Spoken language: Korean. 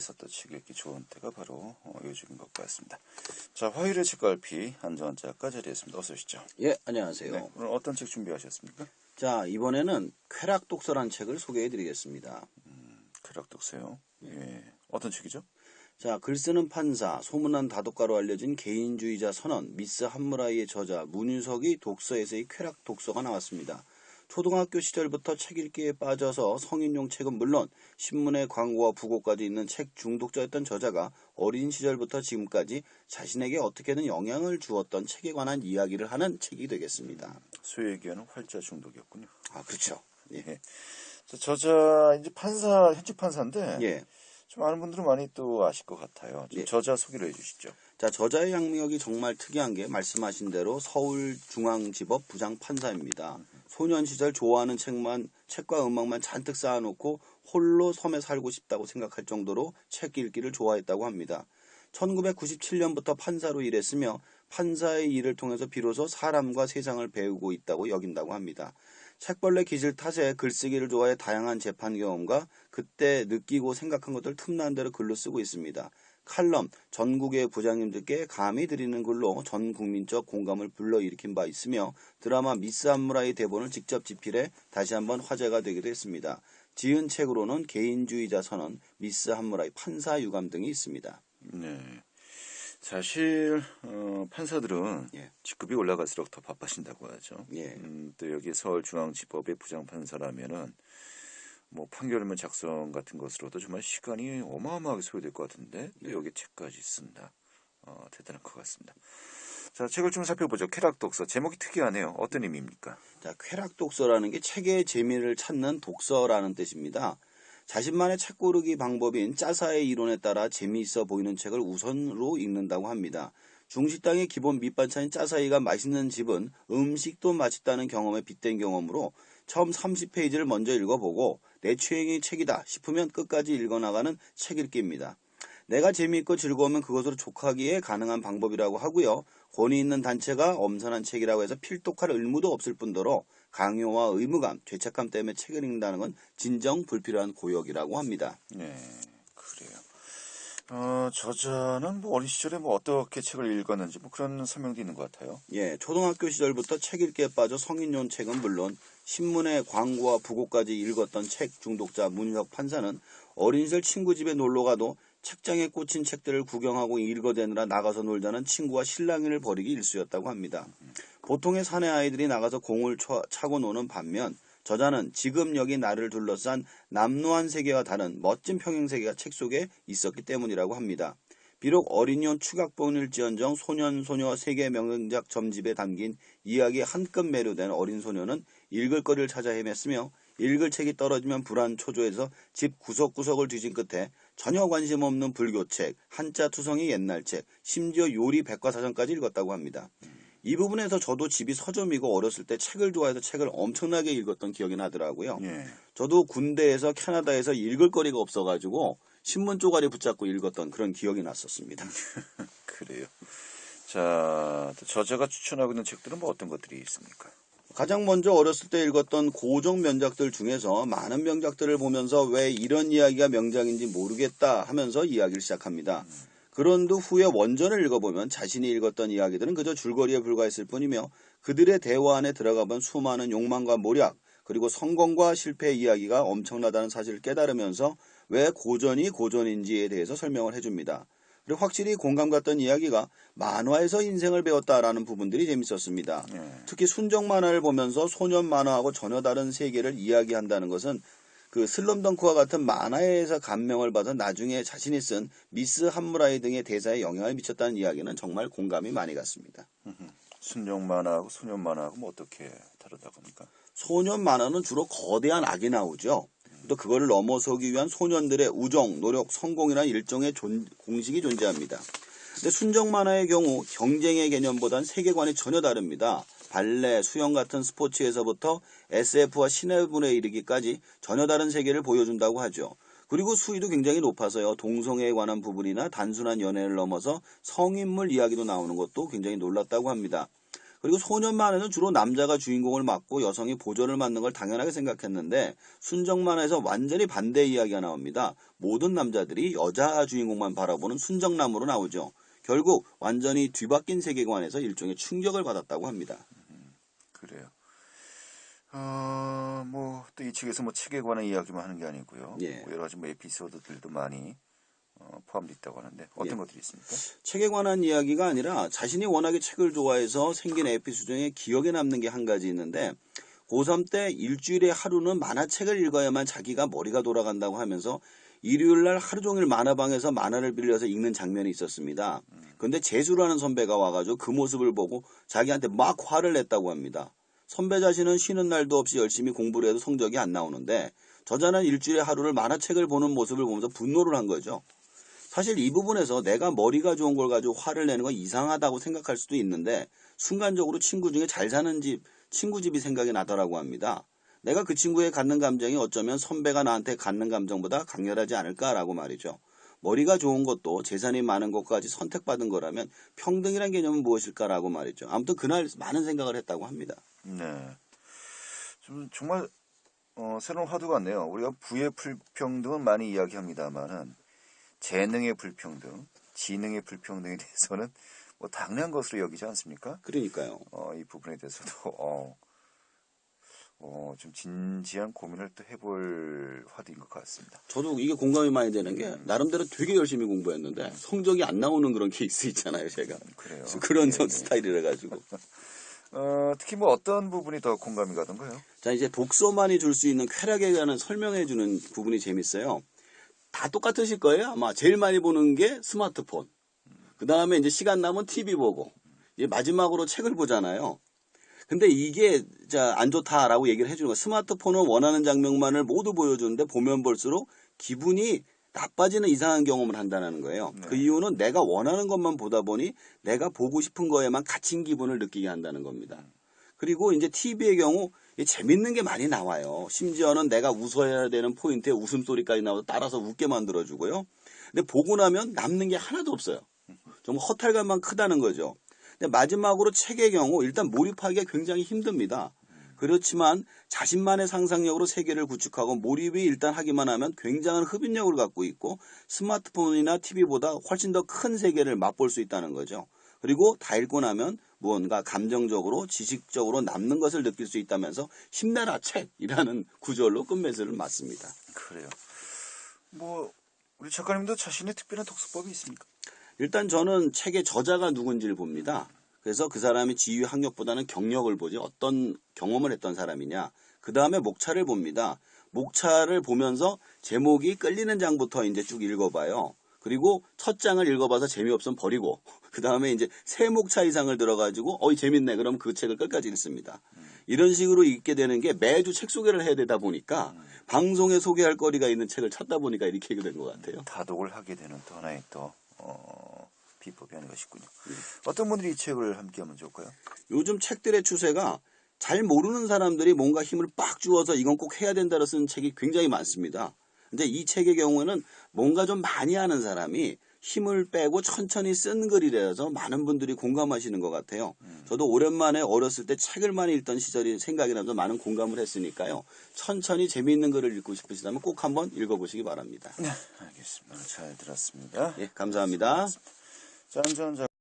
있었던 책 읽기 좋은 때가 바로 어, 요즘인 것 같습니다. 자, 화요일의 책갈피 한정환 작가 자리했습니다. 어서 오시죠. 예, 안녕하세요. 네, 오늘 어떤 책 준비하셨습니까? 자, 이번에는 쾌락 독서란 책을 소개해 드리겠습니다. 쾌락 독서요. 예. 어떤 책이죠? 자, 글 쓰는 판사, 소문난 다독가로 알려진 개인주의자 선언, 미스 한무라이의 저자 문유석이 독서에서의 쾌락 독서가 나왔습니다. 초등학교 시절부터 책 읽기에 빠져서 성인용 책은 물론 신문의 광고와 부고까지 있는 책 중독자였던 저자가 어린 시절부터 지금까지 자신에게 어떻게든 영향을 주었던 책에 관한 이야기를 하는 책이 되겠습니다. 소위 얘기하는 활자 중독이었군요. 아, 그렇죠. 예. 자, 저자 이제 판사 현직 판사인데 예. 좀 많은 분들은 많이 또 아실 것 같아요. 좀 예. 저자 소개를 해주시죠. 자, 저자의 양력이 정말 특이한 게 말씀하신 대로 서울중앙지법 부장판사입니다. 소년 시절 좋아하는 책만, 책과 음악만 잔뜩 쌓아놓고 홀로 섬에 살고 싶다고 생각할 정도로 책 읽기를 좋아했다고 합니다. 1997년부터 판사로 일했으며 판사의 일을 통해서 비로소 사람과 세상을 배우고 있다고 여긴다고 합니다. 책벌레 기질 탓에 글쓰기를 좋아해 다양한 재판 경험과 그때 느끼고 생각한 것들 틈난 대로 글로 쓰고 있습니다. 칼럼, 전국의 부장님들께 감히 드리는 글로 전 국민적 공감을 불러일으킨 바 있으며 드라마 미스 안무라의 대본을 직접 집필해 다시 한번 화제가 되기도 했습니다. 지은 책으로는 개인주의자 선언, 미스 한무라의 판사 유감 등이 있습니다. 네. 사실 어, 판사들은 예. 직급이 올라갈수록 더 바빠진다고 하죠. 예. 음, 또 여기 서울중앙지법의 부장판사라면은 뭐 판결문 작성 같은 것으로도 정말 시간이 어마어마하게 소요될 것 같은데 또 여기 책까지 쓴다. 어, 대단한 것 같습니다. 자, 책을 좀 살펴보죠. 쾌락 독서 제목이 특이하네요. 어떤 의미입니까? 자, 쾌락 독서라는 게 책의 재미를 찾는 독서라는 뜻입니다. 자신만의 책 고르기 방법인 짜사의 이론에 따라 재미있어 보이는 책을 우선으로 읽는다고 합니다. 중식당의 기본 밑반찬인 짜사이가 맛있는 집은 음식도 맛있다는 경험에 빗댄 경험으로 처음 30페이지를 먼저 읽어보고 내 취향의 책이다 싶으면 끝까지 읽어나가는 책 읽기입니다. 내가 재미있고 즐거우면 그것으로 족하기에 가능한 방법이라고 하고요. 권위 있는 단체가 엄선한 책이라고 해서 필독할 의무도 없을 뿐더러 강요와 의무감, 죄책감 때문에 책을 읽는다는 건 진정 불필요한 고역이라고 합니다. 네, 그래요. 어, 저자는 뭐 어린 시절에 뭐 어떻게 책을 읽었는지 뭐 그런 설명도 있는 것 같아요. 예, 초등학교 시절부터 책 읽기에 빠져 성인용 책은 물론 신문의 광고와 부고까지 읽었던 책 중독자 문혁 판사는 어린 시절 친구 집에 놀러 가도 책장에 꽂힌 책들을 구경하고 읽어대느라 나가서 놀자는 친구와 실랑이를 벌이기 일쑤였다고 합니다. 보통의 사내 아이들이 나가서 공을 쳐- 차고 노는 반면 저자는 지금 여기 나를 둘러싼 남루한 세계와 다른 멋진 평행 세계가 책 속에 있었기 때문이라고 합니다. 비록 어린이용 추각본일지언정 소년 소녀 세계 명작 점집에 담긴 이야기에 한껏 매료된 어린 소녀는 읽을 거리를 찾아 헤맸으며 읽을 책이 떨어지면 불안 초조해서 집 구석구석을 뒤진 끝에 전혀 관심 없는 불교책, 한자 투성이 옛날 책, 심지어 요리 백과사전까지 읽었다고 합니다. 이 부분에서 저도 집이 서점이고 어렸을 때 책을 좋아해서 책을 엄청나게 읽었던 기억이 나더라고요. 예. 저도 군대에서 캐나다에서 읽을 거리가 없어가지고 신문 쪼가리 붙잡고 읽었던 그런 기억이 났었습니다. 그래요. 자, 또 저자가 추천하고 있는 책들은 뭐 어떤 것들이 있습니까? 가장 먼저 어렸을 때 읽었던 고정 명작들 중에서 많은 명작들을 보면서 왜 이런 이야기가 명작인지 모르겠다 하면서 이야기를 시작합니다. 그런 두 후에 원전을 읽어보면 자신이 읽었던 이야기들은 그저 줄거리에 불과했을 뿐이며 그들의 대화 안에 들어가본 수많은 욕망과 모략 그리고 성공과 실패의 이야기가 엄청나다는 사실을 깨달으면서 왜 고전이 고전인지에 대해서 설명을 해줍니다. 그리고 확실히 공감 갔던 이야기가 만화에서 인생을 배웠다라는 부분들이 재밌었습니다. 예. 특히 순정 만화를 보면서 소년 만화하고 전혀 다른 세계를 이야기한다는 것은 그 슬럼덩크와 같은 만화에서 감명을 받아 나중에 자신이 쓴 미스 한무라이 등의 대사에 영향을 미쳤다는 이야기는 정말 공감이 많이 갔습니다. 순정 만화하고 소년 만화하고 뭐 어떻게 다르다고 합니까? 소년 만화는 주로 거대한 악이 나오죠. 또 그거를 넘어서기 위한 소년들의 우정, 노력, 성공이라는 일종의 존- 공식이 존재합니다. 근데 순정 만화의 경우 경쟁의 개념보단 세계관이 전혀 다릅니다. 발레, 수영 같은 스포츠에서부터 SF와 시네분에 이르기까지 전혀 다른 세계를 보여준다고 하죠. 그리고 수위도 굉장히 높아서요. 동성애에 관한 부분이나 단순한 연애를 넘어서 성인물 이야기도 나오는 것도 굉장히 놀랍다고 합니다. 그리고 소년 만화는 주로 남자가 주인공을 맡고 여성이 보조를 맡는 걸 당연하게 생각했는데 순정 만화에서 완전히 반대 이야기가 나옵니다. 모든 남자들이 여자 주인공만 바라보는 순정남으로 나오죠. 결국 완전히 뒤바뀐 세계관에서 일종의 충격을 받았다고 합니다. 그래요. 어, 뭐, 또 이 책에서 뭐 책에 관한 이야기만 하는 게 아니고요. 예. 뭐 여러 가지 뭐 에피소드들도 많이 어, 포함되어 있다고 하는데 어떤 예. 것들이 있습니까? 책에 관한 이야기가 아니라 자신이 워낙에 책을 좋아해서 생긴 에피소드 중에 기억에 남는 게 한 가지 있는데 고3 때 일주일에 하루는 만화책을 읽어야만 자기가 머리가 돌아간다고 하면서 일요일 날 하루 종일 만화방에서 만화를 빌려서 읽는 장면이 있었습니다. 근데 재수라는 선배가 와가지고 그 모습을 보고 자기한테 막 화를 냈다고 합니다. 선배 자신은 쉬는 날도 없이 열심히 공부를 해도 성적이 안 나오는데 저자는 일주일에 하루를 만화책을 보는 모습을 보면서 분노를 한 거죠. 사실 이 부분에서 내가 머리가 좋은 걸 가지고 화를 내는 건 이상하다고 생각할 수도 있는데 순간적으로 친구 중에 잘 사는 집, 친구 집이 생각이 나더라고 합니다. 내가 그 친구의 갖는 감정이 어쩌면 선배가 나한테 갖는 감정보다 강렬하지 않을까라고 말이죠. 머리가 좋은 것도 재산이 많은 것까지 선택받은 거라면 평등이란 개념은 무엇일까라고 말이죠. 아무튼 그날 많은 생각을 했다고 합니다. 네. 좀 정말 어, 새로운 화두 같네요. 우리가 부의 불평등은 많이 이야기합니다만은 재능의 불평등, 지능의 불평등에 대해서는 뭐 당연한 것으로 여기지 않습니까? 그러니까요. 어, 이 부분에 대해서도 어, 어, 좀 진지한 고민을 또 해볼 화두인 것 같습니다. 저도 이게 공감이 많이 되는 게 나름대로 되게 열심히 공부했는데 성적이 안 나오는 그런 케이스 있잖아요, 제가. 그래요. 그래서 그런 예, 예. 스타일이라 가지고. 어, 특히 뭐 어떤 부분이 더 공감이 가던가요? 자, 이제 독서만이 줄 수 있는 쾌락에 관한 설명해 주는 부분이 재밌어요. 다 똑같으실 거예요. 아마 제일 많이 보는 게 스마트폰. 그 다음에 이제 시간 남은 TV 보고. 이제 마지막으로 책을 보잖아요. 근데 이게 자, 안 좋다라고 얘기를 해주는 거예요. 스마트폰은 원하는 장면만을 모두 보여주는데 보면 볼수록 기분이 나빠지는 이상한 경험을 한다는 거예요. 네. 그 이유는 내가 원하는 것만 보다 보니 내가 보고 싶은 거에만 갇힌 기분을 느끼게 한다는 겁니다. 그리고 이제 TV의 경우 이 재밌는 게 많이 나와요. 심지어는 내가 웃어야 되는 포인트에 웃음소리까지 나와서 따라서 웃게 만들어주고요. 근데 보고 나면 남는 게 하나도 없어요. 좀 허탈감만 크다는 거죠. 근데 마지막으로 책의 경우 일단 몰입하기가 굉장히 힘듭니다. 그렇지만 자신만의 상상력으로 세계를 구축하고 몰입이 일단 하기만 하면 굉장한 흡인력을 갖고 있고 스마트폰이나 TV보다 훨씬 더 큰 세계를 맛볼 수 있다는 거죠. 그리고 다 읽고 나면 무언가 감정적으로 지식적으로 남는 것을 느낄 수 있다면서 힘내라 책이라는 구절로 끝맺음을 맞습니다. 그래요. 뭐 우리 작가님도 자신의 특별한 독서법이 있습니까? 일단 저는 책의 저자가 누군지를 봅니다. 그래서 그 사람이 지위 학력보다는 경력을 보지 어떤 경험을 했던 사람이냐. 그 다음에 목차를 봅니다. 목차를 보면서 제목이 끌리는 장부터 이제 쭉 읽어봐요. 그리고 첫 장을 읽어봐서 재미없으면 버리고 그 다음에 이제 세 목차 이상을 들어가지고 어이 재밌네 그럼 그 책을 끝까지 읽습니다. 이런 식으로 읽게 되는 게 매주 책 소개를 해야 되다 보니까 방송에 소개할 거리가 있는 책을 찾다 보니까 이렇게 된 것 같아요. 다독을 하게 되는 또 하나의 또 어, 비법이 아닌가 싶군요. 어떤 분들이 이 책을 함께 하면 좋을까요? 요즘 책들의 추세가 잘 모르는 사람들이 뭔가 힘을 빡 주어서 이건 꼭 해야 된다고 쓰는 책이 굉장히 많습니다. 근데 이 책의 경우에는 뭔가 좀 많이 아는 사람이 힘을 빼고 천천히 쓴 글이라서 많은 분들이 공감하시는 것 같아요. 저도 오랜만에 어렸을 때 책을 많이 읽던 시절이 생각이 나서 많은 공감을 했으니까요. 천천히 재미있는 글을 읽고 싶으시다면 꼭 한번 읽어보시기 바랍니다. 네, 알겠습니다. 잘 들었습니다. 예, 감사합니다. 자, 한전